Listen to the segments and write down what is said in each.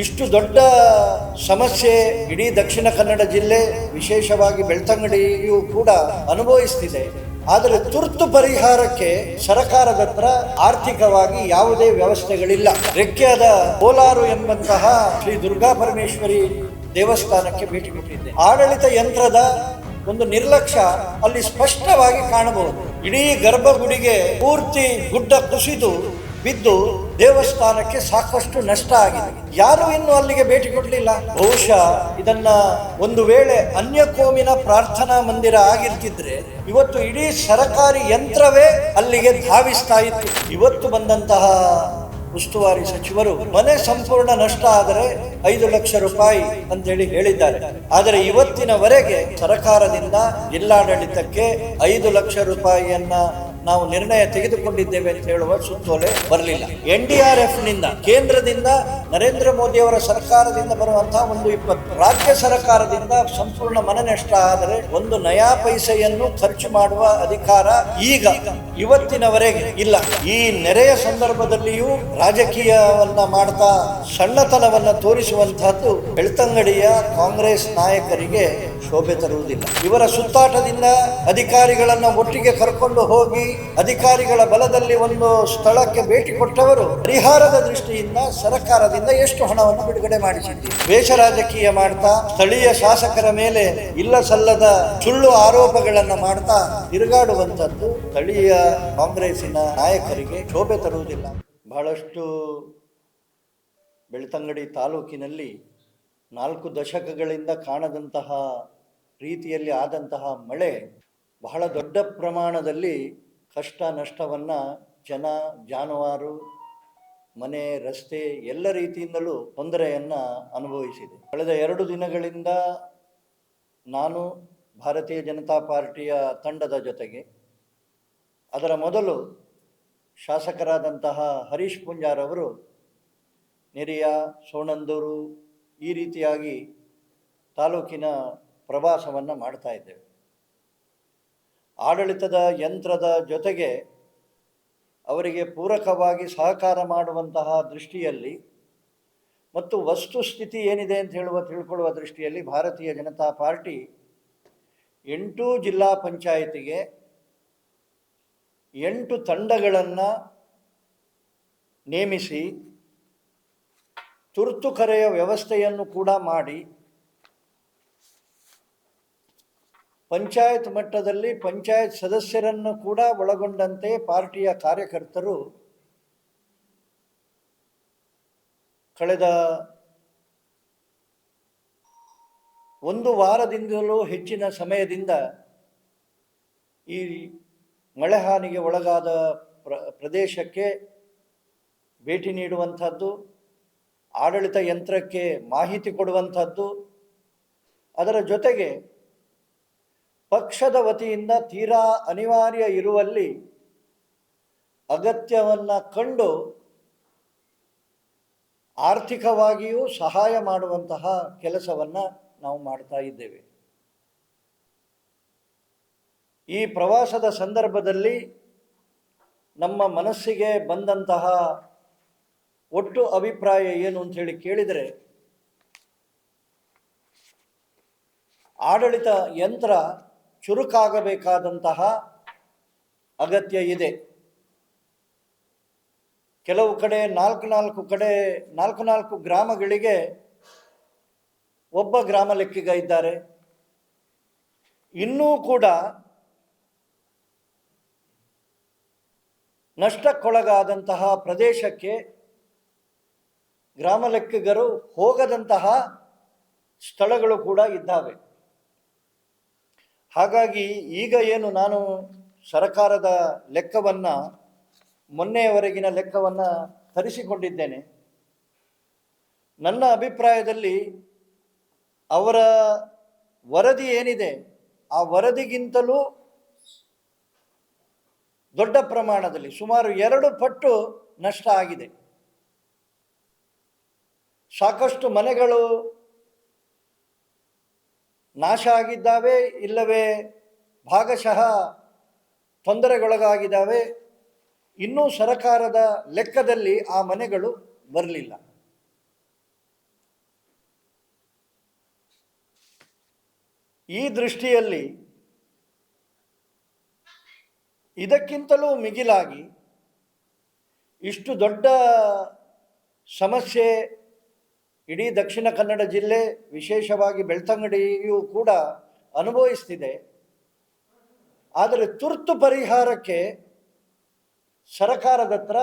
ಇಷ್ಟು ದೊಡ್ಡ ಸಮಸ್ಯೆ ಇಡೀ ದಕ್ಷಿಣ ಕನ್ನಡ ಜಿಲ್ಲೆ, ವಿಶೇಷವಾಗಿ ಬೆಳ್ತಂಗಡಿಯೂ ಕೂಡ ಅನುಭವಿಸ್ತಿದೆ. ಆದರೆ ತುರ್ತು ಪರಿಹಾರಕ್ಕೆ ಸರಕಾರದ ಹತ್ರ ಆರ್ಥಿಕವಾಗಿ ಯಾವುದೇ ವ್ಯವಸ್ಥೆಗಳಿಲ್ಲ. ರೆಕ್ಕೆಯಾದ ಕೋಲಾರು ಎಂಬಂತಹ ಶ್ರೀ ದುರ್ಗಾ ಪರಮೇಶ್ವರಿ ದೇವಸ್ಥಾನಕ್ಕೆ ಭೇಟಿ ಕೊಟ್ಟಿದ್ದೆ. ಆಡಳಿತ ಯಂತ್ರದ ಒಂದು ನಿರ್ಲಕ್ಷ್ಯ ಅಲ್ಲಿ ಸ್ಪಷ್ಟವಾಗಿ ಕಾಣಬಹುದು. ಇಡೀ ಗರ್ಭಗುಡಿಗೆ ಪೂರ್ತಿ ಗುಡ್ಡ ಕುಸಿದು ಬಿದ್ದು ದೇವಸ್ಥಾನಕ್ಕೆ ಸಾಕಷ್ಟು ನಷ್ಟ ಆಗಿದೆ. ಯಾರು ಇನ್ನು ಅಲ್ಲಿಗೆ ಭೇಟಿ ಕೊಡಲಿಲ್ಲ. ಬಹುಶಃ ಇದನ್ನ ಒಂದು ವೇಳೆ ಅನ್ಯ ಕೋಮಿನ ಪ್ರಾರ್ಥನಾ ಮಂದಿರ ಆಗಿರ್ತಿದ್ರೆ ಇವತ್ತು ಇಡೀ ಸರಕಾರಿ ಯಂತ್ರವೇ ಅಲ್ಲಿಗೆ ಧಾವಿಸ್ತಾ ಇತ್ತು. ಇವತ್ತು ಬಂದಂತಹ ಉಸ್ತುವಾರಿ ಸಚಿವರು ಮನೆ ಸಂಪೂರ್ಣ ನಷ್ಟ ಆದರೆ ಐದು ಲಕ್ಷ ರೂಪಾಯಿ ಅಂತೇಳಿ ಹೇಳಿದ್ದಾರೆ. ಆದರೆ ಇವತ್ತಿನವರೆಗೆ ಸರ್ಕಾರದಿಂದ ಜಿಲ್ಲಾಡಳಿತಕ್ಕೆ ಐದು ಲಕ್ಷ ರೂಪಾಯಿಯನ್ನ ನಾವು ನಿರ್ಣಯ ತೆಗೆದುಕೊಂಡಿದ್ದೇವೆ ಅಂತ ಹೇಳುವ ಸುತ್ತೋಲೆ ಬರಲಿಲ್ಲ. ಎನ್ ಡಿ ಆರ್ ಎಫ್ನಿಂದ, ಕೇಂದ್ರದಿಂದ ನರೇಂದ್ರ ಮೋದಿ ಅವರ ಸರ್ಕಾರದಿಂದ ಬರುವಂತಹ ಒಂದು ಇಪ್ಪತ್ತು ರಾಜ್ಯ ಸರ್ಕಾರದಿಂದ ಸಂಪೂರ್ಣ ಮನನಷ್ಟ ಆದರೆ ಒಂದು ನಯಾ ಪೈಸೆಯನ್ನು ಖರ್ಚು ಮಾಡುವ ಅಧಿಕಾರ ಈಗ ಇವತ್ತಿನವರೆಗೆ ಇಲ್ಲ. ಈ ನೆರೆಯ ಸಂದರ್ಭದಲ್ಲಿಯೂ ರಾಜಕೀಯವನ್ನ ಮಾಡ್ತಾ ಸಣ್ಣತನವನ್ನ ತೋರಿಸುವಂತಹದ್ದು ಬೆಳ್ತಂಗಡಿಯ ಕಾಂಗ್ರೆಸ್ ನಾಯಕರಿಗೆ ಶೋಭೆ ತರುವುದಿಲ್ಲ. ಇವರ ಸುತ್ತಾಟದಿಂದ ಅಧಿಕಾರಿಗಳನ್ನು ಒಟ್ಟಿಗೆ ಕರ್ಕೊಂಡು ಹೋಗಿ ಅಧಿಕಾರಿಗಳ ಬಲದಲ್ಲಿ ಒಂದು ಸ್ಥಳಕ್ಕೆ ಭೇಟಿ ಕೊಟ್ಟವರು ಪರಿಹಾರದ ದೃಷ್ಟಿಯಿಂದ ಸರ್ಕಾರದಿಂದ ಎಷ್ಟು ಹಣವನ್ನು ಬಿಡುಗಡೆ ಮಾಡಿಸಿದ್ದೀವಿ ವೇಷ ರಾಜಕೀಯ ಮಾಡ್ತಾ, ಸ್ಥಳೀಯ ಶಾಸಕರ ಮೇಲೆ ಇಲ್ಲ ಸಲ್ಲದ ಸುಳ್ಳು ಆರೋಪಗಳನ್ನು ಮಾಡ್ತಾ ತಿರುಗಾಡುವಂಥದ್ದು ಸ್ಥಳೀಯ ಕಾಂಗ್ರೆಸ್ಸಿನ ನಾಯಕರಿಗೆ ಶೋಭೆ ತರುವುದಿಲ್ಲ. ಬಹಳಷ್ಟು ಬೆಳ್ತಂಗಡಿ ತಾಲೂಕಿನಲ್ಲಿ ನಾಲ್ಕು ದಶಕಗಳಿಂದ ಕಾಣದಂತಹ ರೀತಿಯಲ್ಲಿ ಆದಂತಹ ಮಳೆ ಬಹಳ ದೊಡ್ಡ ಪ್ರಮಾಣದಲ್ಲಿ ಕಷ್ಟ ನಷ್ಟವನ್ನು ಜನ, ಜಾನುವಾರು, ಮನೆ, ರಸ್ತೆ ಎಲ್ಲ ರೀತಿಯಿಂದಲೂ ತೊಂದರೆಯನ್ನು ಅನುಭವಿಸಿದೆ. ಕಳೆದ ಎರಡು ದಿನಗಳಿಂದ ನಾನು ಭಾರತೀಯ ಜನತಾ ಪಾರ್ಟಿಯ ತಂಡದ ಜೊತೆಗೆ, ಅದರ ಮೊದಲು ಶಾಸಕರಾದಂತಹ ಹರೀಶ್ ಪುಂಜಾರವರು ನೆರಿಯ, ಸೋಣಂದೂರು ಈ ರೀತಿಯಾಗಿ ತಾಲೂಕಿನ ಪ್ರವಾಸವನ್ನು ಮಾಡ್ತಾ ಇದ್ದೇವೆ. ಆಡಳಿತದ ಯಂತ್ರದ ಜೊತೆಗೆ ಅವರಿಗೆ ಪೂರಕವಾಗಿ ಸಹಕಾರ ಮಾಡುವಂತಹ ದೃಷ್ಟಿಯಲ್ಲಿ ಮತ್ತು ವಸ್ತುಸ್ಥಿತಿ ಏನಿದೆ ಅಂತ ಹೇಳುವ, ತಿಳ್ಕೊಳ್ಳುವ ದೃಷ್ಟಿಯಲ್ಲಿ ಭಾರತೀಯ ಜನತಾ ಪಾರ್ಟಿ ಎಂಟು ಜಿಲ್ಲಾ ಪಂಚಾಯಿತಿಗೆ ಎಂಟು ತಂಡಗಳನ್ನು ನೇಮಿಸಿ ತುರ್ತು ಕರೆಯ ವ್ಯವಸ್ಥೆಯನ್ನು ಕೂಡ ಮಾಡಿ ಪಂಚಾಯತ್ ಮಟ್ಟದಲ್ಲಿ ಪಂಚಾಯತ್ ಸದಸ್ಯರನ್ನು ಕೂಡ ಒಳಗೊಂಡಂತೆ ಪಾರ್ಟಿಯ ಕಾರ್ಯಕರ್ತರು ಕಳೆದ ಒಂದು ವಾರದಿಂದಲೂ ಹೆಚ್ಚಿನ ಸಮಯದಿಂದ ಈ ಮಳೆ ಹಾನಿಗೆ ಒಳಗಾದ ಪ್ರ, ಪ್ರದೇಶಕ್ಕೆ ಭೇಟಿ ನೀಡುವಂಥದ್ದು. ಆಡಳಿತ ಯಂತ್ರಕ್ಕೆ ಮಾಹಿತಿ ಕೊಡುವಂಥದ್ದು. ಅದರ ಜೊತೆಗೆ ಪಕ್ಷದ ವತಿಯಿಂದ ತೀರಾ ಅನಿವಾರ್ಯ ಇರುವಲ್ಲಿ ಅಗತ್ಯವನ್ನು ಕಂಡು ಆರ್ಥಿಕವಾಗಿಯೂ ಸಹಾಯ ಮಾಡುವಂತಹ ಕೆಲಸವನ್ನು ನಾವು ಮಾಡ್ತಾ ಇದ್ದೇವೆ. ಈ ಪ್ರವಾಸದ ಸಂದರ್ಭದಲ್ಲಿ ನಮ್ಮ ಮನಸ್ಸಿಗೆ ಬಂದಂತಹ ಒಟ್ಟು ಅಭಿಪ್ರಾಯ ಏನು ಅಂತ ಹೇಳಿ ಕೇಳಿದರೆ, ಆಡಳಿತ ಯಂತ್ರ ಚುರುಕಾಗಬೇಕಾದಂತಹ ಅಗತ್ಯ ಇದೆ. ಕೆಲವು ಕಡೆ ನಾಲ್ಕು ನಾಲ್ಕು ಕಡೆ, ನಾಲ್ಕು ನಾಲ್ಕು ಗ್ರಾಮಗಳಿಗೆ ಒಬ್ಬ ಗ್ರಾಮ ಲೆಕ್ಕಿಗ ಇದ್ದಾರೆ. ಇನ್ನೂ ಕೂಡ ನಷ್ಟಕ್ಕೊಳಗಾದಂತಹ ಪ್ರದೇಶಕ್ಕೆ ಗ್ರಾಮ ಲೆಕ್ಕಿಗರು ಹೋಗದಂತಹ ಸ್ಥಳಗಳು ಕೂಡ ಇದ್ದಾವೆ. ಹಾಗಾಗಿ ಈಗ ಏನು ನಾನು ಸರಕಾರದ ಲೆಕ್ಕವನ್ನು, ಮೊನ್ನೆಯವರೆಗಿನ ಲೆಕ್ಕವನ್ನು ತರಿಸಿಕೊಂಡಿದ್ದೇನೆ. ನನ್ನ ಅಭಿಪ್ರಾಯದಲ್ಲಿ ಅವರ ವರದಿ ಏನಿದೆ, ಆ ವರದಿಗಿಂತಲೂ ದೊಡ್ಡ ಪ್ರಮಾಣದಲ್ಲಿ, ಸುಮಾರು ಎರಡು ಪಟ್ಟು ನಷ್ಟ ಆಗಿದೆ. ಸಾಕಷ್ಟು ಮನೆಗಳು ನಾಶ ಆಗಿದ್ದಾವೆ, ಇಲ್ಲವೇ ಭಾಗಶಃ ತೊಂದರೆಗೊಳಗಾಗಿದ್ದಾವೆ. ಇನ್ನೂ ಸರಕಾರದ ಲೆಕ್ಕದಲ್ಲಿ ಆ ಮನೆಗಳು ಬರಲಿಲ್ಲ. ಈ ದೃಷ್ಟಿಯಲ್ಲಿ ಇದಕ್ಕಿಂತಲೂ ಮಿಗಿಲಾಗಿ ಇಷ್ಟು ದೊಡ್ಡ ಸಮಸ್ಯೆ ಇಡೀ ದಕ್ಷಿಣ ಕನ್ನಡ ಜಿಲ್ಲೆ ವಿಶೇಷವಾಗಿ ಬೆಳ್ತಂಗಡಿಯೂ ಕೂಡ ಅನುಭವಿಸ್ತಿದೆ. ಆದರೆ ತುರ್ತು ಪರಿಹಾರಕ್ಕೆ ಸರಕಾರದ ಹತ್ರ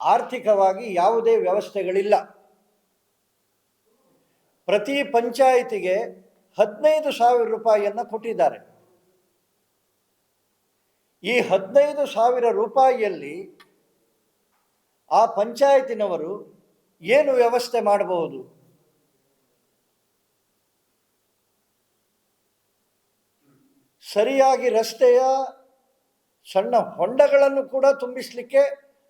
ಆರ್ಥಿಕವಾಗಿ ಯಾವುದೇ ವ್ಯವಸ್ಥೆಗಳಿಲ್ಲ. ಪ್ರತಿ ಪಂಚಾಯಿತಿಗೆ ಹದಿನೈದು ಸಾವಿರ ರೂಪಾಯಿಯನ್ನು ಕೊಟ್ಟಿದ್ದಾರೆ. ಈ ಹದಿನೈದು ಸಾವಿರ ರೂಪಾಯಿಯಲ್ಲಿ ಆ ಪಂಚಾಯತಿನವರು ಏನು ವ್ಯವಸ್ಥೆ ಮಾಡಬಹುದು? ಸರಿಯಾಗಿ ರಸ್ತೆಯ ಸಣ್ಣ ಹೊಂಡಗಳನ್ನು ಕೂಡ ತುಂಬಿಸಲಿಕ್ಕೆ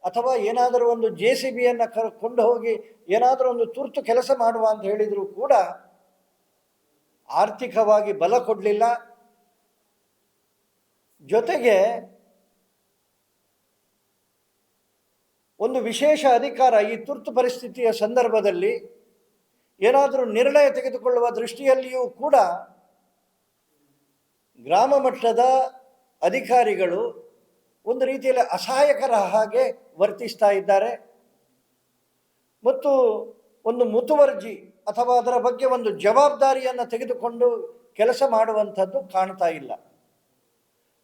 ಅಥವಾ ಏನಾದರೂ ಒಂದು ಜೆ ಸಿ ಬಿಯನ್ನು ಕರ್ಕೊಂಡು ಹೋಗಿ ಏನಾದರೂ ಒಂದು ತುರ್ತು ಕೆಲಸ ಮಾಡುವ ಅಂತ ಹೇಳಿದರೂ ಕೂಡ ಆರ್ಥಿಕವಾಗಿ ಬಲ ಕೊಡಲಿಲ್ಲ. ಜೊತೆಗೆ ಒಂದು ವಿಶೇಷ ಅಧಿಕಾರ ಈ ತುರ್ತು ಪರಿಸ್ಥಿತಿಯ ಸಂದರ್ಭದಲ್ಲಿ ಏನಾದರೂ ನಿರ್ಣಯ ತೆಗೆದುಕೊಳ್ಳುವ ದೃಷ್ಟಿಯಲ್ಲಿಯೂ ಕೂಡ ಗ್ರಾಮ ಮಟ್ಟದ ಅಧಿಕಾರಿಗಳು ಒಂದು ರೀತಿಯಲ್ಲಿ ಅಸಹಾಯಕರ ಹಾಗೆ ವರ್ತಿಸ್ತಾ ಇದ್ದಾರೆ. ಮತ್ತು ಒಂದು ಮುತುವರ್ಜಿ ಅಥವಾ ಅದರ ಬಗ್ಗೆ ಒಂದು ಜವಾಬ್ದಾರಿಯನ್ನು ತೆಗೆದುಕೊಂಡು ಕೆಲಸ ಮಾಡುವಂಥದ್ದು ಕಾಣ್ತಾ ಇಲ್ಲ.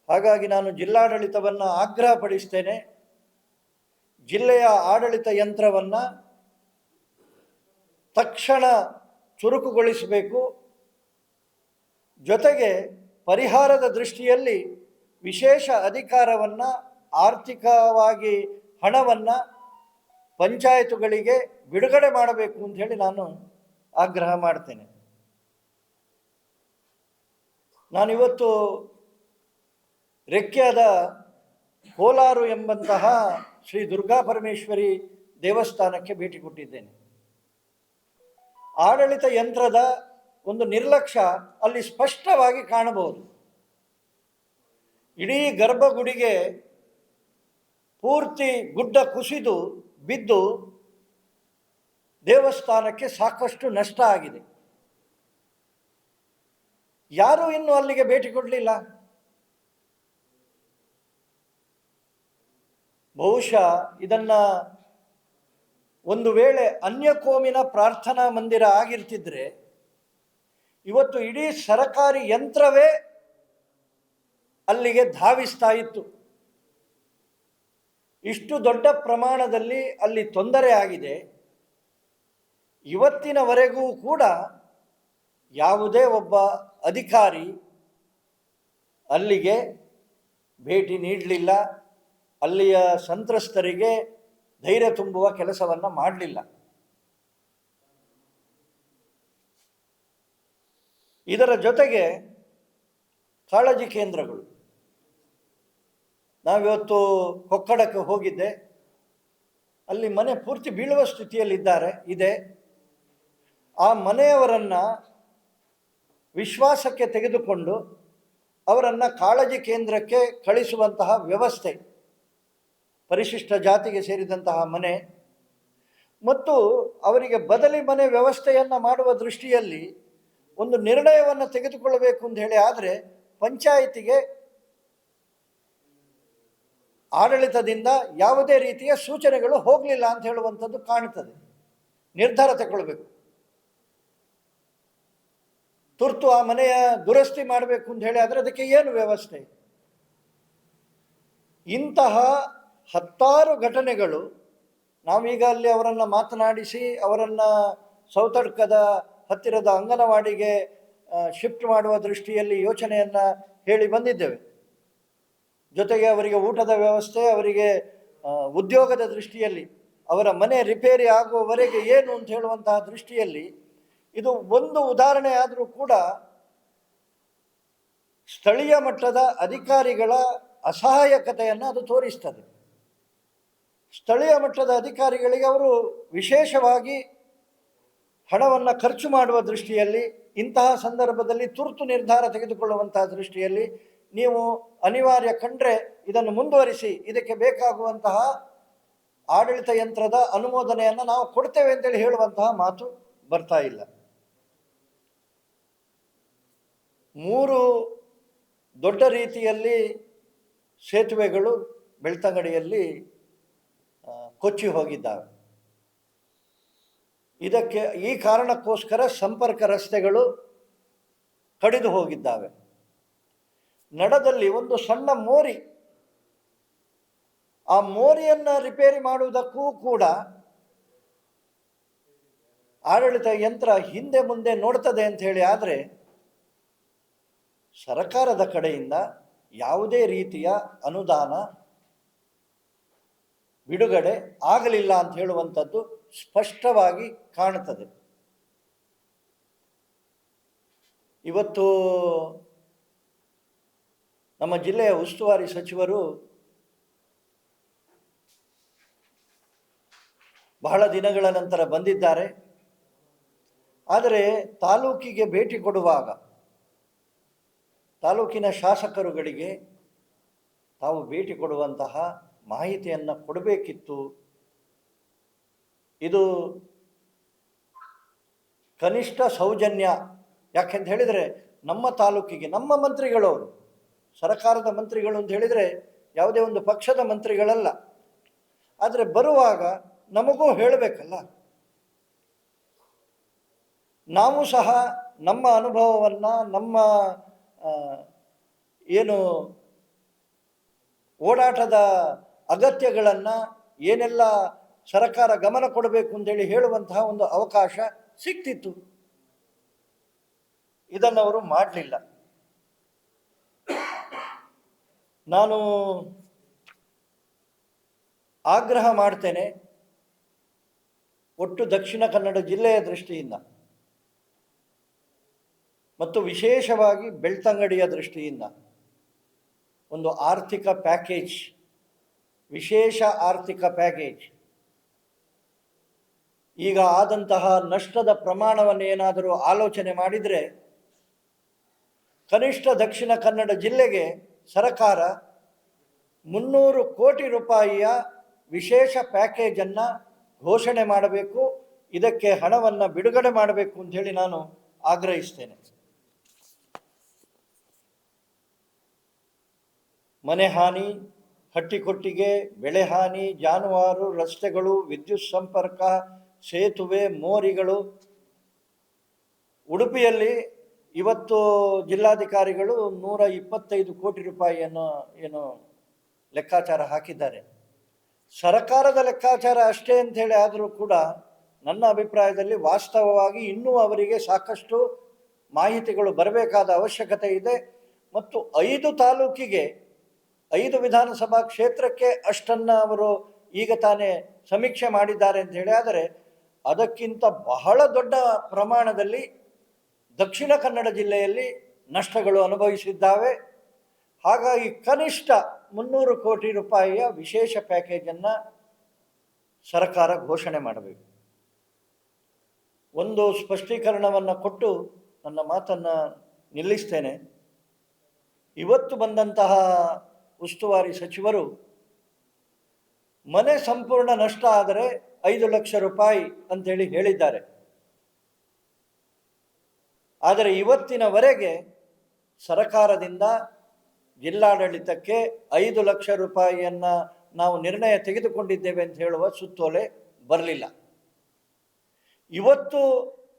ಹಾಗಾಗಿ ನಾನು ಜಿಲ್ಲಾಡಳಿತವನ್ನು ಆಗ್ರಹಪಡಿಸ್ತೇನೆ. ಜಿಲ್ಲೆಯ ಆಡಳಿತ ಯಂತ್ರವನ್ನು ತಕ್ಷಣ ಚುರುಕುಗೊಳಿಸಬೇಕು. ಜೊತೆಗೆ ಪರಿಹಾರದ ದೃಷ್ಟಿಯಲ್ಲಿ ವಿಶೇಷ ಅಧಿಕಾರವನ್ನು, ಆರ್ಥಿಕವಾಗಿ ಹಣವನ್ನು ಪಂಚಾಯತುಗಳಿಗೆ ಬಿಡುಗಡೆ ಮಾಡಬೇಕು ಅಂತ ಹೇಳಿ ನಾನು ಆಗ್ರಹ ಮಾಡ್ತೇನೆ. ನಾನಿವತ್ತು ರೆಕ್ಕೆಯಾದ ಕೋಲಾರು ಎಂಬಂತಹ ಶ್ರೀ ದುರ್ಗಾ ಪರಮೇಶ್ವರಿ ದೇವಸ್ಥಾನಕ್ಕೆ ಭೇಟಿ ಕೊಟ್ಟಿದ್ದೇನೆ. ಆಡಳಿತ ಯಂತ್ರದ ಒಂದು ನಿರ್ಲಕ್ಷ್ಯ ಅಲ್ಲಿ ಸ್ಪಷ್ಟವಾಗಿ ಕಾಣಬಹುದು. ಇಡೀ ಗರ್ಭಗುಡಿಗೆ ಪೂರ್ತಿ ಗುಡ್ಡ ಕುಸಿದು ಬಿದ್ದು ದೇವಸ್ಥಾನಕ್ಕೆ ಸಾಕಷ್ಟು ನಷ್ಟ ಆಗಿದೆ. ಯಾರೂ ಇನ್ನೂ ಅಲ್ಲಿಗೆ ಭೇಟಿ ಕೊಡಲಿಲ್ಲ. ಬಹುಶಃ ಇದನ್ನ ಒಂದು ವೇಳೆ ಅನ್ಯ ಕೋಮಿನ ಪ್ರಾರ್ಥನಾ ಮಂದಿರ ಆಗಿರ್ತಿದ್ರೆ, ಇವತ್ತು ಇಡೀ ಸರಕಾರಿ ಯಂತ್ರವೇ ಅಲ್ಲಿಗೆ ಧಾವಿಸ್ತಾ ಇತ್ತು. ಇಷ್ಟು ದೊಡ್ಡ ಪ್ರಮಾಣದಲ್ಲಿ ಅಲ್ಲಿ ತೊಂದರೆ ಆಗಿದೆ. ಇವತ್ತಿನವರೆಗೂ ಕೂಡ ಯಾವುದೇ ಒಬ್ಬ ಅಧಿಕಾರಿ ಅಲ್ಲಿಗೆ ಭೇಟಿ ನೀಡಲಿಲ್ಲ. ಅಲ್ಲಿಯ ಸಂತ್ರಸ್ತರಿಗೆ ಧೈರ್ಯ ತುಂಬುವ ಕೆಲಸವನ್ನು ಮಾಡಲಿಲ್ಲ. ಇದರ ಜೊತೆಗೆ ಕಾಳಜಿ ಕೇಂದ್ರಗಳು. ನಾವಿವತ್ತು ಕೊಕ್ಕಡಕ್ಕೆ ಹೋಗಿದ್ದೆ. ಅಲ್ಲಿ ಮನೆ ಪೂರ್ತಿ ಬೀಳುವ ಸ್ಥಿತಿಯಲ್ಲಿದ್ದಾರೆ, ಇದೆ. ಆ ಮನೆಯವರನ್ನು ವಿಶ್ವಾಸಕ್ಕೆ ತೆಗೆದುಕೊಂಡು ಅವರನ್ನು ಕಾಳಜಿ ಕೇಂದ್ರಕ್ಕೆ ಕಳಿಸುವಂತಹ ವ್ಯವಸ್ಥೆ ಪರಿಶಿಷ್ಟ ಜಾತಿಗೆ ಸೇರಿದಂತಹ ಮನೆ. ಮತ್ತು ಅವರಿಗೆ ಬದಲಿ ಮನೆ ವ್ಯವಸ್ಥೆಯನ್ನು ಮಾಡುವ ದೃಷ್ಟಿಯಲ್ಲಿ ಒಂದು ನಿರ್ಣಯವನ್ನು ತೆಗೆದುಕೊಳ್ಳಬೇಕು ಅಂತ ಹೇಳಿ ಆದರೆ ಪಂಚಾಯಿತಿಗೆ ಆಡಳಿತದಿಂದ ಯಾವುದೇ ರೀತಿಯ ಸೂಚನೆಗಳು ಹೋಗಲಿಲ್ಲ ಅಂತ ಹೇಳುವಂಥದ್ದು ಕಾಣ್ತದೆ. ನಿರ್ಧಾರ ತಗೊಳ್ಬೇಕು ತುರ್ತು ಆ ಮನೆಯ ದುರಸ್ತಿ ಮಾಡಬೇಕು ಅಂತ ಹೇಳಿ ಆದರೆ ಅದಕ್ಕೆ ಏನು ವ್ಯವಸ್ಥೆ? ಇಂತಹ ಹತ್ತಾರು ಘಟನೆಗಳು, ನಾವೀಗ ಅಲ್ಲಿ ಅವರನ್ನು ಮಾತನಾಡಿಸಿ, ಅವರನ್ನು ಸೌತಡ್ಕದ ಹತ್ತಿರದ ಅಂಗನವಾಡಿಗೆ ಶಿಫ್ಟ್ ಮಾಡುವ ದೃಷ್ಟಿಯಲ್ಲಿ ಯೋಚನೆಯನ್ನು ಹೇಳಿ ಬಂದಿದ್ದೇವೆ. ಜೊತೆಗೆ ಅವರಿಗೆ ಊಟದ ವ್ಯವಸ್ಥೆ, ಅವರಿಗೆ ಉದ್ಯೋಗದ ದೃಷ್ಟಿಯಲ್ಲಿ, ಅವರ ಮನೆ ರಿಪೇರಿ ಆಗುವವರೆಗೆ ಏನು ಅಂತ ಹೇಳುವಂತಹ ದೃಷ್ಟಿಯಲ್ಲಿ, ಇದು ಒಂದು ಉದಾಹರಣೆ ಆದರೂ ಕೂಡ ಸ್ಥಳೀಯ ಮಟ್ಟದ ಅಧಿಕಾರಿಗಳ ಅಸಹಾಯಕತೆಯನ್ನು ಅದು ತೋರಿಸ್ತದೆ. ಸ್ಥಳೀಯ ಮಟ್ಟದ ಅಧಿಕಾರಿಗಳಿಗೆ ಅವರು ವಿಶೇಷವಾಗಿ ಹಣವನ್ನು ಖರ್ಚು ಮಾಡುವ ದೃಷ್ಟಿಯಲ್ಲಿ, ಇಂತಹ ಸಂದರ್ಭದಲ್ಲಿ ತುರ್ತು ನಿರ್ಧಾರ ತೆಗೆದುಕೊಳ್ಳುವಂತಹ ದೃಷ್ಟಿಯಲ್ಲಿ ನೀವು ಅನಿವಾರ್ಯ ಕಂಡ್ರೆ ಇದನ್ನು ಮುಂದುವರಿಸಿ, ಇದಕ್ಕೆ ಬೇಕಾಗುವಂತಹ ಆಡಳಿತ ಯಂತ್ರದ ಅನುಮೋದನೆಯನ್ನು ನಾವು ಕೊಡ್ತೇವೆ ಅಂತೇಳಿ ಹೇಳುವಂತಹ ಮಾತು ಬರ್ತಾ ಇಲ್ಲ. ಮೂರು ದೊಡ್ಡ ರೀತಿಯಲ್ಲಿ ಸೇತುವೆಗಳು ಬೆಳ್ತಂಗಡಿಯಲ್ಲಿ ಕೊಚ್ಚಿ ಹೋಗಿದ್ದಾವೆ ಇದಕ್ಕೆ ಈ ಕಾರಣಕ್ಕೋಸ್ಕರ ಸಂಪರ್ಕ ರಸ್ತೆಗಳು ಕಡಿದು ಹೋಗಿದ್ದಾವೆ. ನಡದಲ್ಲಿ ಒಂದು ಸಣ್ಣ ಮೋರಿ. ಆ ಮೋರಿಯನ್ನು ರಿಪೇರಿ ಮಾಡುವುದಕ್ಕೂ ಕೂಡ ಆಡಳಿತ ಯಂತ್ರ ಹಿಂದೆ ಮುಂದೆ ನೋಡ್ತದೆ ಅಂತ ಹೇಳಿ ಆದರೆ ಸರ್ಕಾರದ ಕಡೆಯಿಂದ ಯಾವುದೇ ರೀತಿಯ ಅನುದಾನ ಬಿಡುಗಡೆ ಆಗಲಿಲ್ಲ ಅಂತ ಹೇಳುವಂಥದ್ದು ಸ್ಪಷ್ಟವಾಗಿ ಕಾಣುತ್ತದೆ. ಇವತ್ತು ನಮ್ಮ ಜಿಲ್ಲೆಯ ಉಸ್ತುವಾರಿ ಸಚಿವರು ಬಹಳ ದಿನಗಳ ನಂತರ ಬಂದಿದ್ದಾರೆ. ಆದರೆ ತಾಲೂಕಿಗೆ ಭೇಟಿ ಕೊಡುವಾಗ ತಾಲೂಕಿನ ಶಾಸಕರುಗಳಿಗೆ ತಾವು ಭೇಟಿ ಕೊಡುವಂತಹ ಮಾಹಿತಿಯನ್ನು ಕೊಡಬೇಕಿತ್ತು. ಇದು ಕನಿಷ್ಠ ಸೌಜನ್ಯ. ಯಾಕೆಂತ ಹೇಳಿದರೆ ನಮ್ಮ ತಾಲೂಕಿಗೆ, ನಮ್ಮ ಮಂತ್ರಿಗಳವರು ಸರ್ಕಾರದ ಮಂತ್ರಿಗಳು ಅಂತ ಹೇಳಿದರೆ ಯಾವುದೇ ಒಂದು ಪಕ್ಷದ ಮಂತ್ರಿಗಳಲ್ಲ. ಆದರೆ ಬರುವಾಗ ನಮಗೂ ಹೇಳಬೇಕಲ್ಲ. ನಾವು ಸಹ ನಮ್ಮ ಅನುಭವವನ್ನು, ನಮ್ಮ ಏನು ಓಡಾಟದ ಅಗತ್ಯಗಳನ್ನು ಏನೆಲ್ಲ ಸರಕಾರ ಗಮನ ಕೊಡಬೇಕು ಅಂತೇಳಿ ಹೇಳುವಂತಹ ಒಂದು ಅವಕಾಶ ಸಿಕ್ತಿತ್ತು. ಇದನ್ನು ಅವರು ಮಾಡಲಿಲ್ಲ. ನಾನು ಆಗ್ರಹ ಮಾಡ್ತೇನೆ ಒಟ್ಟು ದಕ್ಷಿಣ ಕನ್ನಡ ಜಿಲ್ಲೆಯ ದೃಷ್ಟಿಯಿಂದ ಮತ್ತು ವಿಶೇಷವಾಗಿ ಬೆಳ್ತಂಗಡಿಯ ದೃಷ್ಟಿಯಿಂದ ಒಂದು ಆರ್ಥಿಕ ಪ್ಯಾಕೇಜ್ ವಿಶೇಷ ಆರ್ಥಿಕ ಪ್ಯಾಕೇಜ್ ಈಗ ಆದಂತಹ ನಷ್ಟದ ಪ್ರಮಾಣವನ್ನು ಏನಾದರೂ ಆಲೋಚನೆ ಮಾಡಿದರೆ, ಕನಿಷ್ಠ ದಕ್ಷಿಣ ಕನ್ನಡ ಜಿಲ್ಲೆಗೆ ಸರಕಾರ ಮುನ್ನೂರು ಕೋಟಿ ರೂಪಾಯಿಯ ವಿಶೇಷ ಪ್ಯಾಕೇಜನ್ನು ಘೋಷಣೆ ಮಾಡಬೇಕು, ಇದಕ್ಕೆ ಹಣವನ್ನು ಬಿಡುಗಡೆ ಮಾಡಬೇಕು ಅಂತ ಹೇಳಿ ನಾನು ಆಗ್ರಹಿಸ್ತೇನೆ. ಮನೆ ಹಾನಿ ಹಟ್ಟಿಕೊಟ್ಟಿಗೆ ಬೆಳೆ ಹಾನಿ ಜಾನುವಾರು, ರಸ್ತೆಗಳು, ವಿದ್ಯುತ್ ಸಂಪರ್ಕ, ಸೇತುವೆ, ಮೋರಿಗಳು. ಉಡುಪಿಯಲ್ಲಿ ಇವತ್ತು ಜಿಲ್ಲಾಧಿಕಾರಿಗಳು ನೂರ ಇಪ್ಪತ್ತೈದು ಕೋಟಿ ರೂಪಾಯಿಯನ್ನು ಏನು ಲೆಕ್ಕಾಚಾರ ಹಾಕಿದ್ದಾರೆ. ಸರಕಾರದ ಲೆಕ್ಕಾಚಾರ ಅಷ್ಟೇ ಅಂತ ಹೇಳಿ ಆದರೂ ಕೂಡ ನನ್ನ ಅಭಿಪ್ರಾಯದಲ್ಲಿ ವಾಸ್ತವವಾಗಿ ಇನ್ನೂ ಅವರಿಗೆ ಸಾಕಷ್ಟು ಮಾಹಿತಿಗಳು ಬರಬೇಕಾದ ಅವಶ್ಯಕತೆ ಇದೆ. ಮತ್ತು ಐದು ತಾಲೂಕಿಗೆ ಐದು ವಿಧಾನಸಭಾ ಕ್ಷೇತ್ರಕ್ಕೆ ಅಷ್ಟನ್ನು ಅವರು ಈಗ ತಾನೇ ಸಮೀಕ್ಷೆ ಮಾಡಿದ್ದಾರೆ ಅಂತ ಹೇಳಿ, ಆದರೆ ಅದಕ್ಕಿಂತ ಬಹಳ ದೊಡ್ಡ ಪ್ರಮಾಣದಲ್ಲಿ ದಕ್ಷಿಣ ಕನ್ನಡ ಜಿಲ್ಲೆಯಲ್ಲಿ ನಷ್ಟಗಳು ಅನುಭವಿಸಿದ್ದಾವೆ. ಹಾಗಾಗಿ ಕನಿಷ್ಠ ಮುನ್ನೂರು ಕೋಟಿ ರೂಪಾಯಿಯ ವಿಶೇಷ ಪ್ಯಾಕೇಜನ್ನು ಸರ್ಕಾರ ಘೋಷಣೆ ಮಾಡಬೇಕು. ಒಂದು ಸ್ಪಷ್ಟೀಕರಣವನ್ನು ಕೊಟ್ಟು ನನ್ನ ಮಾತನ್ನು ನಿಲ್ಲಿಸ್ತೇನೆ. ಇವತ್ತು ಬಂದಂತಹ ಉಸ್ತುವಾರಿ ಸಚಿವರು, ಮನೆ ಸಂಪೂರ್ಣ ನಷ್ಟ ಆದರೆ ಐದು ಲಕ್ಷ ರೂಪಾಯಿ ಅಂತೇಳಿ ಹೇಳಿದ್ದಾರೆ. ಆದರೆ ಇವತ್ತಿನವರೆಗೆ ಸರಕಾರದಿಂದ ಜಿಲ್ಲಾಡಳಿತಕ್ಕೆ ಐದು ಲಕ್ಷ ರೂಪಾಯಿಯನ್ನು ನಾವು ನಿರ್ಣಯ ತೆಗೆದುಕೊಂಡಿದ್ದೇವೆ ಅಂತ ಹೇಳುವ ಸುತ್ತೋಲೆ ಬರಲಿಲ್ಲ. ಇವತ್ತು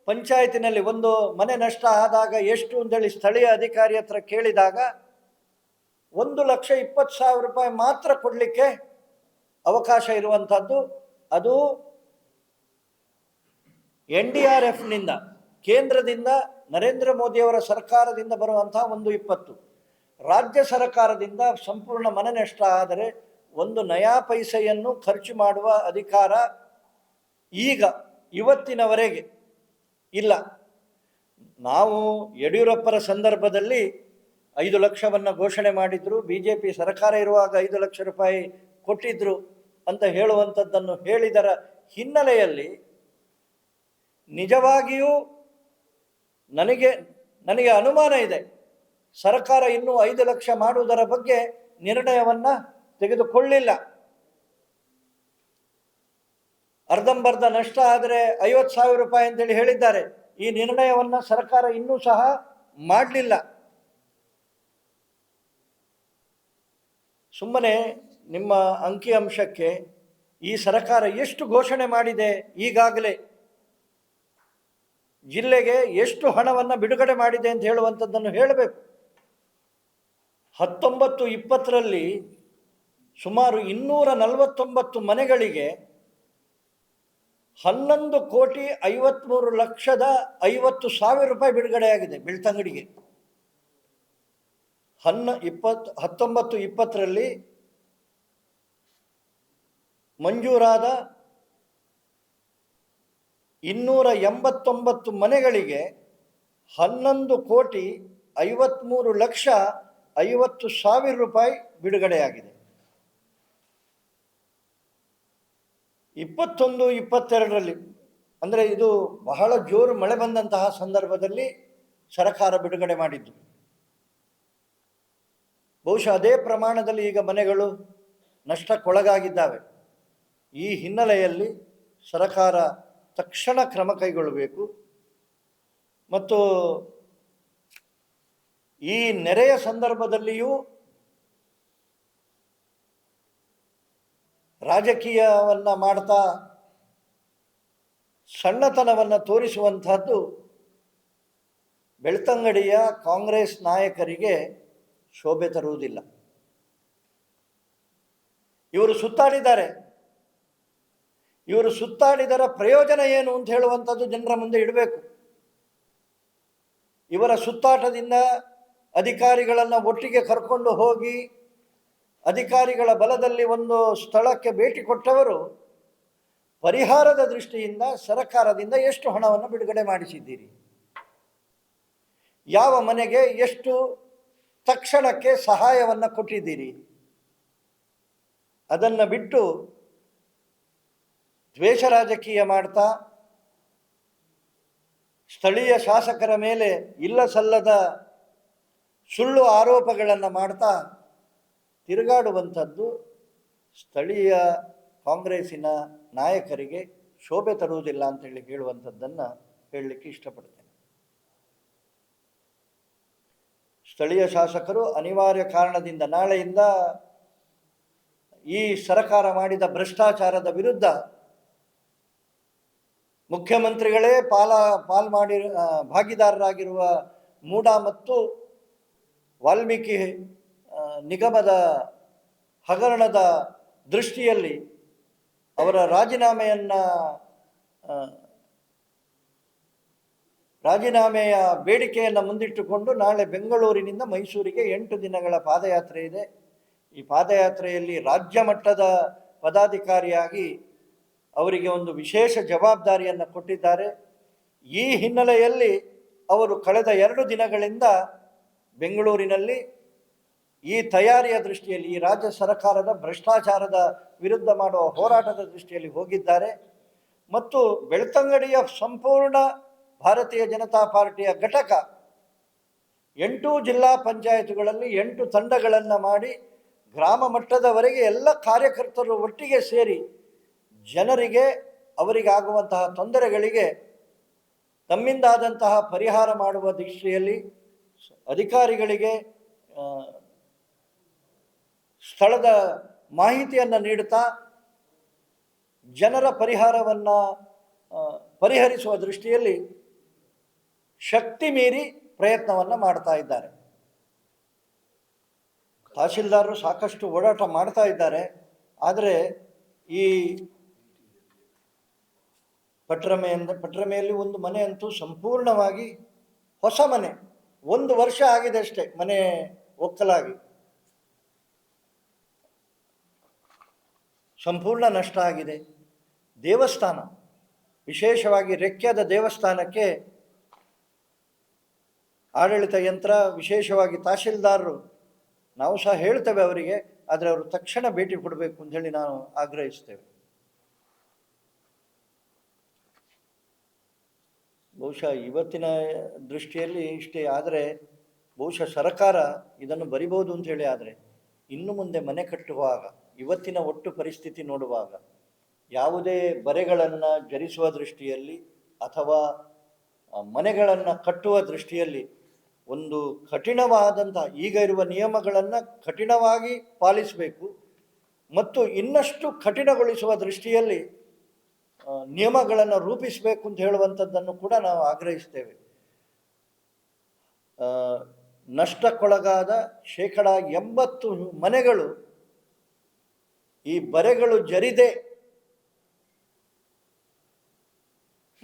ಪಂಚಾಯತಿನಲ್ಲಿ ಒಂದು ಮನೆ ನಷ್ಟ ಆದಾಗ ಎಷ್ಟು ಅಂತೇಳಿ ಸ್ಥಳೀಯ ಅಧಿಕಾರಿ ಹತ್ರ ಕೇಳಿದಾಗ ಒಂದು ಲಕ್ಷ ಇಪ್ಪತ್ತು ಸಾವಿರ ರೂಪಾಯಿ ಮಾತ್ರ ಕೊಡಲಿಕ್ಕೆ ಅವಕಾಶ ಇರುವಂಥದ್ದು. ಅದು ಎನ್ ಡಿ ಆರ್ ಎಫ್ನಿಂದ, ಕೇಂದ್ರದಿಂದ, ನರೇಂದ್ರ ಮೋದಿಯವರ ಸರ್ಕಾರದಿಂದ ಬರುವಂತಹ ಒಂದು ಇಪ್ಪತ್ತು. ರಾಜ್ಯ ಸರ್ಕಾರದಿಂದ ಸಂಪೂರ್ಣ ಮನನಷ್ಟ ಆದರೆ ಒಂದು ನಯಾ ಪೈಸೆಯನ್ನು ಖರ್ಚು ಮಾಡುವ ಅಧಿಕಾರ ಈಗ, ಇವತ್ತಿನವರೆಗೆ ಇಲ್ಲ. ನಾವು ಯಡಿಯೂರಪ್ಪರ ಸಂದರ್ಭದಲ್ಲಿ ಐದು ಲಕ್ಷವನ್ನು ಘೋಷಣೆ ಮಾಡಿದ್ರು. ಬಿ ಜೆ ಪಿ ಸರ್ಕಾರ ಇರುವಾಗ ಐದು ಲಕ್ಷ ರೂಪಾಯಿ ಕೊಟ್ಟಿದ್ರು ಅಂತ ಹೇಳುವಂಥದ್ದನ್ನು ಹೇಳಿದರ ಹಿನ್ನೆಲೆಯಲ್ಲಿ ನಿಜವಾಗಿಯೂ ನನಗೆ ನನಗೆ ಅನುಮಾನ ಇದೆ. ಸರ್ಕಾರ ಇನ್ನೂ ಐದು ಲಕ್ಷ ಮಾಡುವುದರ ಬಗ್ಗೆ ನಿರ್ಣಯವನ್ನು ತೆಗೆದುಕೊಳ್ಳಿಲ್ಲ. ಅರ್ಧಂಬರ್ಧ ನಷ್ಟ ಆದರೆ ಐವತ್ತು ಸಾವಿರ ರೂಪಾಯಿ ಅಂತೇಳಿ ಹೇಳಿದ್ದಾರೆ. ಈ ನಿರ್ಣಯವನ್ನು ಸರ್ಕಾರ ಇನ್ನೂ ಸಹ ಮಾಡಲಿಲ್ಲ. ಸುಮ್ಮನೆ ನಿಮ್ಮ ಅಂಕಿಅಂಶಕ್ಕೆ ಈ ಸರಕಾರ ಎಷ್ಟು ಘೋಷಣೆ ಮಾಡಿದೆ ಈಗಾಗಲೇ? ಜಿಲ್ಲೆಗೆ ಎಷ್ಟು ಹಣವನ್ನು ಬಿಡುಗಡೆ ಮಾಡಿದೆ ಅಂತ ಹೇಳುವಂಥದ್ದನ್ನು ಹೇಳಬೇಕು. ಹತ್ತೊಂಬತ್ತು ಇಪ್ಪತ್ತರಲ್ಲಿ ಸುಮಾರು ಇನ್ನೂರ ನಲವತ್ತೊಂಬತ್ತು ಮನೆಗಳಿಗೆ ಹನ್ನೊಂದು ಕೋಟಿ ಐವತ್ತ್ಮೂರು ಲಕ್ಷದ ಐವತ್ತು ಸಾವಿರ ರೂಪಾಯಿ ಬಿಡುಗಡೆಯಾಗಿದೆ ಬೆಳ್ತಂಗಡಿಗೆ. ಹನ್ನ ಇಪ್ಪತ್ತು ಹತ್ತೊಂಬತ್ತು ಇಪ್ಪತ್ತರಲ್ಲಿ ಮಂಜೂರಾದ ಇನ್ನೂರ ಎಂಬತ್ತೊಂಬತ್ತು ಮನೆಗಳಿಗೆ ಹನ್ನೊಂದು ಕೋಟಿ ಐವತ್ತ್ಮೂರು ಲಕ್ಷ ಐವತ್ತು ಸಾವಿರ ರೂಪಾಯಿ ಬಿಡುಗಡೆಯಾಗಿದೆ. ಇಪ್ಪತ್ತೊಂದು, ಇಪ್ಪತ್ತೆರಡರಲ್ಲಿ, ಅಂದರೆ ಇದು ಬಹಳ ಜೋರು ಮಳೆ ಬಂದಂತಹ ಸಂದರ್ಭದಲ್ಲಿ ಸರಕಾರ ಬಿಡುಗಡೆ ಮಾಡಿದ್ದು. ಬಹುಶಃ ಅದೇ ಪ್ರಮಾಣದಲ್ಲಿ ಈಗ ಮನೆಗಳು ನಷ್ಟಕ್ಕೊಳಗಾಗಿದ್ದಾವೆ. ಈ ಹಿನ್ನೆಲೆಯಲ್ಲಿ ಸರಕಾರ ತಕ್ಷಣ ಕ್ರಮ ಕೈಗೊಳ್ಳಬೇಕು. ಮತ್ತು ಈ ನೆರೆಯ ಸಂದರ್ಭದಲ್ಲಿಯೂ ರಾಜಕೀಯವನ್ನು ಮಾಡ್ತಾ ಸಣ್ಣತನವನ್ನು ತೋರಿಸುವಂಥದ್ದು ಬೆಳ್ತಂಗಡಿಯ ಕಾಂಗ್ರೆಸ್ ನಾಯಕರಿಗೆ ಶೋಭೆ ತರುವುದಿಲ್ಲ. ಇವರು ಸುತ್ತಾಡಿದ್ದಾರೆ. ಇವರು ಸುತ್ತಾಡಿದರ ಪ್ರಯೋಜನ ಏನು ಅಂತ ಹೇಳುವಂಥದ್ದು ಜನರ ಮುಂದೆ ಇಡಬೇಕು. ಇವರ ಸುತ್ತಾಟದಿಂದ ಅಧಿಕಾರಿಗಳನ್ನು ಒಟ್ಟಿಗೆ ಕರ್ಕೊಂಡು ಹೋಗಿ ಅಧಿಕಾರಿಗಳ ಬಲದಲ್ಲಿ ಒಂದು ಸ್ಥಳಕ್ಕೆ ಭೇಟಿ ಕೊಟ್ಟವರು ಪರಿಹಾರದ ದೃಷ್ಟಿಯಿಂದ ಸರಕಾರದಿಂದ ಎಷ್ಟು ಹಣವನ್ನು ಬಿಡುಗಡೆ ಮಾಡಿಸಿದ್ದೀರಿ? ಯಾವ ಮನೆಗೆ ಎಷ್ಟು ತಕ್ಷಣಕ್ಕೆ ಸಹಾಯವನ್ನು ಕೊಟ್ಟಿದ್ದೀರಿ. ಅದನ್ನು ಬಿಟ್ಟು ದ್ವೇಷ ರಾಜಕೀಯ ಮಾಡ್ತಾ ಸ್ಥಳೀಯ ಶಾಸಕರ ಮೇಲೆ ಇಲ್ಲ ಸಲ್ಲದ ಸುಳ್ಳು ಆರೋಪಗಳನ್ನು ಮಾಡ್ತಾ ತಿರುಗಾಡುವಂಥದ್ದು ಸ್ಥಳೀಯ ಕಾಂಗ್ರೆಸ್ಸಿನ ನಾಯಕರಿಗೆ ಶೋಭೆ ತರುವುದಿಲ್ಲ ಅಂತೇಳಿ ಕೇಳುವಂಥದ್ದನ್ನು ಹೇಳಲಿಕ್ಕೆ ಇಷ್ಟಪಡ್ತೇನೆ. ಸ್ಥಳೀಯ ಶಾಸಕರು ಅನಿವಾರ್ಯ ಕಾರಣದಿಂದ ನಾಳೆಯಿಂದ ಈ ಸರಕಾರ ಮಾಡಿದ ಭ್ರಷ್ಟಾಚಾರದ ವಿರುದ್ಧ ಮುಖ್ಯಮಂತ್ರಿಗಳೇ ಪಾಲ, ಪಾಲ್ ಮಾಡಿ ಭಾಗಿದಾರರಾಗಿರುವ ಮೂಡಾ ಮತ್ತು ವಾಲ್ಮೀಕಿ ನಿಗಮದ ಹಗರಣದ ದೃಷ್ಟಿಯಲ್ಲಿ ಅವರ ರಾಜೀನಾಮೆಯನ್ನು ರಾಜೀನಾಮೆಯ ಬೇಡಿಕೆಯನ್ನು ಮುಂದಿಟ್ಟುಕೊಂಡು ನಾಳೆ ಬೆಂಗಳೂರಿನಿಂದ ಮೈಸೂರಿಗೆ ಎಂಟು ದಿನಗಳ ಪಾದಯಾತ್ರೆ ಇದೆ. ಈ ಪಾದಯಾತ್ರೆಯಲ್ಲಿ ರಾಜ್ಯ ಮಟ್ಟದ ಪದಾಧಿಕಾರಿಯಾಗಿ ಅವರಿಗೆ ಒಂದು ವಿಶೇಷ ಜವಾಬ್ದಾರಿಯನ್ನು ಕೊಟ್ಟಿದ್ದಾರೆ. ಈ ಹಿನ್ನೆಲೆಯಲ್ಲಿ ಅವರು ಕಳೆದ ಎರಡು ದಿನಗಳಿಂದ ಬೆಂಗಳೂರಿನಲ್ಲಿ ಈ ತಯಾರಿಯ ದೃಷ್ಟಿಯಲ್ಲಿ, ಈ ರಾಜ್ಯ ಸರ್ಕಾರದ ಭ್ರಷ್ಟಾಚಾರದ ವಿರುದ್ಧ ಮಾಡುವ ಹೋರಾಟದ ದೃಷ್ಟಿಯಲ್ಲಿ ಹೋಗಿದ್ದಾರೆ. ಮತ್ತು ಬೆಳ್ತಂಗಡಿಯ ಸಂಪೂರ್ಣ ಭಾರತೀಯ ಜನತಾ ಪಾರ್ಟಿಯ ಘಟಕ ಎಂಟು ಜಿಲ್ಲಾ ಪಂಚಾಯತ್ಗಳಲ್ಲಿ ಎಂಟು ತಂಡಗಳನ್ನು ಮಾಡಿ ಗ್ರಾಮ ಮಟ್ಟದವರೆಗೆ ಎಲ್ಲ ಕಾರ್ಯಕರ್ತರು ಒಟ್ಟಿಗೆ ಸೇರಿ ಜನರಿಗೆ ಅವರಿಗಾಗುವಂತಹ ತೊಂದರೆಗಳಿಗೆ ತಮ್ಮಿಂದಾದಂತಹ ಪರಿಹಾರ ಮಾಡುವ ದೃಷ್ಟಿಯಲ್ಲಿ ಅಧಿಕಾರಿಗಳಿಗೆ ಸ್ಥಳದ ಮಾಹಿತಿಯನ್ನು ನೀಡುತ್ತಾ ಜನರ ಪರಿಹಾರವನ್ನು ಪರಿಹರಿಸುವ ದೃಷ್ಟಿಯಲ್ಲಿ ಶಕ್ತಿ ಮೀರಿ ಪ್ರಯತ್ನವನ್ನು ಮಾಡ್ತಾ ಇದ್ದಾರೆ. ತಹಶೀಲ್ದಾರರು ಸಾಕಷ್ಟು ಓಡಾಟ ಮಾಡ್ತಾ ಇದ್ದಾರೆ. ಆದರೆ ಈ ಪಟ್ರಮೆಯಿಂದ, ಪಟ್ರಮೆಯಲ್ಲಿ ಒಂದು ಮನೆ ಅಂತೂ ಸಂಪೂರ್ಣವಾಗಿ ಹೊಸ ಮನೆ. ಒಂದು ವರ್ಷ ಆಗಿದೆ ಅಷ್ಟೇ ಮನೆ ಒಕ್ಕಲಾಗಿ. ಸಂಪೂರ್ಣ ನಷ್ಟ ಆಗಿದೆ. ದೇವಸ್ಥಾನ, ವಿಶೇಷವಾಗಿ ರೆಕ್ಕೆದ ದೇವಸ್ಥಾನಕ್ಕೆ ಆಡಳಿತ ಯಂತ್ರ ವಿಶೇಷವಾಗಿ ತಹಶೀಲ್ದಾರರು, ನಾವು ಸಹ ಹೇಳ್ತೇವೆ ಅವರಿಗೆ, ಆದರೆ ಅವರು ತಕ್ಷಣ ಭೇಟಿ ಕೊಡಬೇಕು ಅಂತ ಹೇಳಿ ನಾನು ಆಗ್ರಹಿಸ್ತೇವೆ. ಬಹುಶಃ ಇವತ್ತಿನ ದೃಷ್ಟಿಯಲ್ಲಿ ಇಷ್ಟೇ, ಆದರೆ ಬಹುಶಃ ಸರ್ಕಾರ ಇದನ್ನು ಬರಿಬೋದು ಅಂತ ಹೇಳಿ ಆದರೆ, ಇನ್ನು ಮುಂದೆ ಮನೆ ಕಟ್ಟುವಾಗ, ಇವತ್ತಿನ ಒಟ್ಟು ಪರಿಸ್ಥಿತಿ ನೋಡುವಾಗ, ಯಾವುದೇ ಬರೆಗಳನ್ನು ಜರಿಸುವ ದೃಷ್ಟಿಯಲ್ಲಿ ಅಥವಾ ಮನೆಗಳನ್ನು ಕಟ್ಟುವ ದೃಷ್ಟಿಯಲ್ಲಿ ಒಂದು ಕಠಿಣವಾದಂಥ ಈಗ ಇರುವ ನಿಯಮಗಳನ್ನು ಕಠಿಣವಾಗಿ ಪಾಲಿಸಬೇಕು ಮತ್ತು ಇನ್ನಷ್ಟು ಕಠಿಣಗೊಳಿಸುವ ದೃಷ್ಟಿಯಲ್ಲಿ ನಿಯಮಗಳನ್ನು ರೂಪಿಸಬೇಕು ಅಂತ ಹೇಳುವಂಥದ್ದನ್ನು ಕೂಡ ನಾವು ಆಗ್ರಹಿಸ್ತೇವೆ. ನಷ್ಟಕ್ಕೊಳಗಾದ ಶೇಕಡ ಎಂಬತ್ತು ಮನೆಗಳು ಈ ಬರೆಗಳು ಜರಿದೆ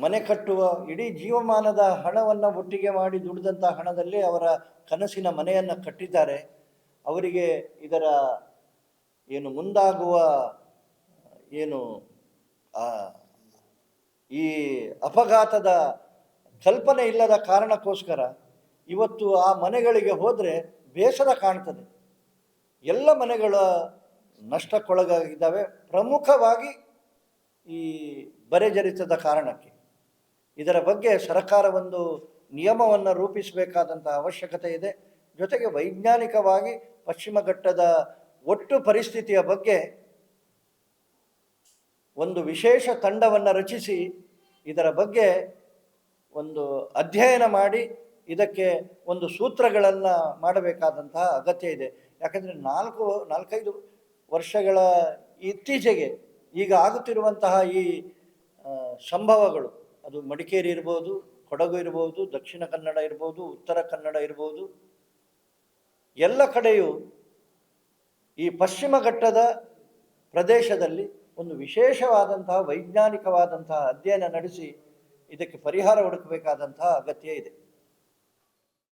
ಮನೆ ಕಟ್ಟುವ ಇಡೀ ಜೀವಮಾನದ ಹಣವನ್ನು ಒಟ್ಟಿಗೆ ಮಾಡಿ ದುಡಿದಂಥ ಹಣದಲ್ಲಿ ಅವರ ಕನಸಿನ ಮನೆಯನ್ನು ಕಟ್ಟಿದ್ದಾರೆ. ಅವರಿಗೆ ಇದರ ಏನು ಮುಂದಾಗುವ ಏನು ಈ ಅಪಘಾತದ ಕಲ್ಪನೆ ಇಲ್ಲದ ಕಾರಣಕ್ಕೋಸ್ಕರ ಇವತ್ತು ಆ ಮನೆಗಳಿಗೆ ಹೋದರೆ ಬೇಸರ ಕಾಣ್ತದೆ. ಎಲ್ಲ ಮನೆಗಳ ನಷ್ಟಕ್ಕೊಳಗಾಗಿದ್ದಾವೆ. ಪ್ರಮುಖವಾಗಿ ಈ ಬರೆಜರಿತದ ಕಾರಣಕ್ಕೆ. ಇದರ ಬಗ್ಗೆ ಸರ್ಕಾರ ಒಂದು ನಿಯಮವನ್ನು ರೂಪಿಸಬೇಕಾದಂಥ ಅವಶ್ಯಕತೆ ಇದೆ. ಜೊತೆಗೆ ವೈಜ್ಞಾನಿಕವಾಗಿ ಪಶ್ಚಿಮ ಘಟ್ಟದ ಒಟ್ಟು ಪರಿಸ್ಥಿತಿಯ ಬಗ್ಗೆ ಒಂದು ವಿಶೇಷ ತಂಡವನ್ನು ರಚಿಸಿ ಇದರ ಬಗ್ಗೆ ಒಂದು ಅಧ್ಯಯನ ಮಾಡಿ ಇದಕ್ಕೆ ಒಂದು ಸೂತ್ರಗಳನ್ನು ಮಾಡಬೇಕಾದಂತಹ ಅಗತ್ಯ ಇದೆ. ಯಾಕಂದರೆ ನಾಲ್ಕು, ನಾಲ್ಕೈದು ವರ್ಷಗಳ ಇತ್ತೀಚೆಗೆ ಈಗ ಆಗುತ್ತಿರುವಂತಹ ಈ ಸಂಭವಗಳು ಅದು ಮಡಿಕೇರಿ ಇರ್ಬೋದು, ಕೊಡಗು ಇರ್ಬೋದು, ದಕ್ಷಿಣ ಕನ್ನಡ ಇರ್ಬೋದು, ಉತ್ತರ ಕನ್ನಡ ಇರ್ಬೋದು. ಎಲ್ಲ ಕಡೆಯೂ ಈ ಪಶ್ಚಿಮ ಘಟ್ಟದ ಪ್ರದೇಶದಲ್ಲಿ ಒಂದು ವಿಶೇಷವಾದಂತಹ ವೈಜ್ಞಾನಿಕವಾದಂತಹ ಅಧ್ಯಯನ ನಡೆಸಿ ಇದಕ್ಕೆ ಪರಿಹಾರ ಹುಡುಕಬೇಕಾದಂತಹ ಅಗತ್ಯ ಇದೆ.